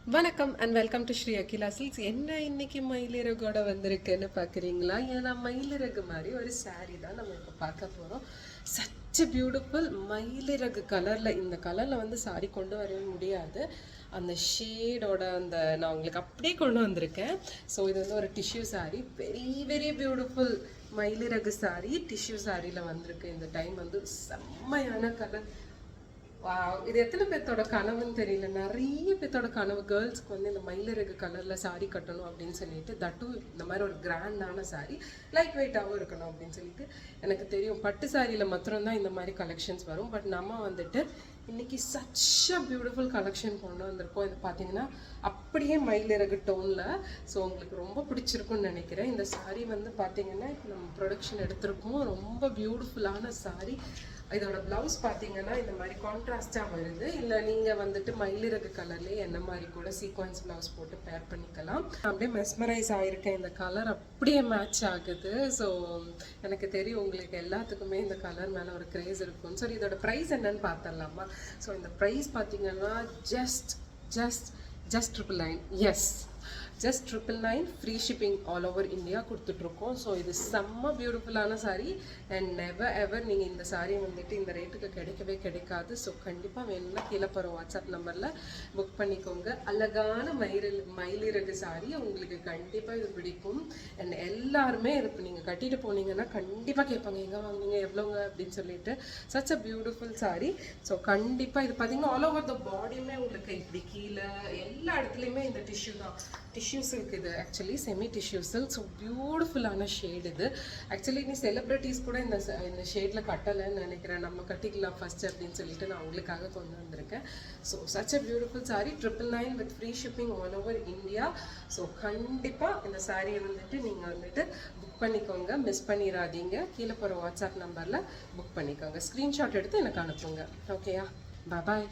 வணக்கம் and welcome to Sri Akila silks என்ன இன்னைக்கு மயிலிறகோட வந்திருக்குன்னு பார்க்குறீங்களா ஏன்னா மயிலிறகு மாதிரி ஒரு saree தான் நம்ம இப்போ பார்க்க போகிறோம் சச் பியூட்டிஃபுல் மயிலிறகு கலரில் இந்த கலரில் வந்து saree கொண்டு வரவே முடியாது. அந்த ஷேடோட அந்த நான் உங்களுக்கு அப்படியே கொண்டு வந்திருக்கேன். ஸோ இது வந்து ஒரு tissue saree. Very very beautiful மயிலிறகு saree டிஷ்யூ சாரியில் வந்திருக்கு. இந்த டைம் வந்து செம்மையான கலர் இது எத்தனை பேர்த்தோட கனவுன்னு தெரியல. நிறைய பேர்த்தோட கனவு கேர்ள்ஸ்க்கு வந்து இந்த மயிலிறகு கலரில் சாரி கட்டணும் அப்படின்னு சொல்லிட்டு தட்டும் இந்த மாதிரி ஒரு கிராண்டான சாரி லைட் வெயிட்டாகவும் இருக்கணும் அப்படின்னு சொல்லிட்டு எனக்கு தெரியும். பட்டு சாரியில் மாத்திரம்தான் இந்த மாதிரி கலெக்ஷன்ஸ் வரும். பட் நம்ம வந்துட்டு இன்னைக்கு சச் அ பியூட்டிஃபுல் கலெக்ஷன் கொண்டு வந்திருக்கோம். இது பார்த்தீங்கன்னா அப்படியே மயிலிறகு டோனில் ஸோ உங்களுக்கு ரொம்ப பிடிச்சிருக்கும்னு நினைக்கிறேன். இந்த சாரீ வந்து பார்த்தீங்கன்னா இப்போ நம்ம ப்ரொடக்ஷன் எடுத்திருக்கோம். ரொம்ப பியூட்டிஃபுல்லான சாரீ இதோட ப்ளவுஸ் பார்த்தீங்கன்னா இந்த மாதிரி கான்ட்ராஸ்டாக வருது. இல்லை நீங்கள் வந்துட்டு மயிலிறகு கலர்லேயே என்ன மாதிரி கூட சீக்வன்ஸ் ப்ளவுஸ் போட்டு பேர் பண்ணிக்கலாம். அப்படியே மெஸ்மரைஸ் ஆகிருக்கேன் இந்த கலர் அப்படியே மேட்ச் ஆகுது. ஸோ எனக்கு தெரியும் உங்களுக்கு எல்லாத்துக்குமே இந்த கலர் மேலே ஒரு கிரேஸ் இருக்கும். சரி இதோட ப்ரைஸ் என்னன்னு பார்த்துடலாமா ஸோ இந்த ப்ரைஸ் பார்த்தீங்கன்னா just just just triple nine yes just triple nine free shipping all over India கொடுத்துட்ருக்கோம். ஸோ இது செம்ம பியூட்டிஃபுல்லான சாரீ அண்ட் நெவர் எவர் நீங்கள் இந்த சாரீ வந்துட்டு இந்த ரேட்டுக்கு கிடைக்கவே கிடைக்காது. ஸோ கண்டிப்பாக வேணும்னா கீழே போகிற வாட்ஸ்அப் நம்பரில் புக் பண்ணிக்கோங்க. அழகான மயிரில் மயிலிறகு சாரீ உங்களுக்கு கண்டிப்பாக இது பிடிக்கும். அண்ட் எல்லாருமே இது இப்போ நீங்கள் கட்டிட்டு போனீங்கன்னா கண்டிப்பாக கேட்பாங்க எங்கே வாங்குனீங்க? எவ்வளோங்க அப்படின்னு சொல்லிட்டு. Such a beautiful sari so கண்டிப்பாக இது பார்த்தீங்கன்னா ஆல் ஓவர் த பாடியுமே உங்களுக்கு இப்படி கீழே எல்லா இடத்துலையுமே இந்த டிஷ்யூ தான். டிஷ்யூ சில்க் இது actually semi tissue silk so பியூட்டிஃபுல்லான ஷேட் இது. ஆக்சுவலி நீ செலிப்ரிட்டிஸ் கூட இந்த இந்த ஷேடில் கட்டலைன்னு நினைக்கிறேன். நம்ம கட்டிக்கலாம் ஃபர்ஸ்ட் அப்படின்னு சொல்லிட்டு நான் உங்களுக்காக கொண்டு வந்திருக்கேன். So such a beautiful saree. Triple nine with free shipping all over India so கண்டிப்பாக இந்த சாரியை வந்துட்டு நீங்கள் வந்துட்டு புக் பண்ணிக்கோங்க. மிஸ் பண்ணிடாதீங்க கீழே போகிற வாட்ஸ்அப் நம்பரில் புக் பண்ணிக்கோங்க. ஸ்க்ரீன்ஷாட் எடுத்து எனக்கு அனுப்புங்க. ஓகேயா பாய்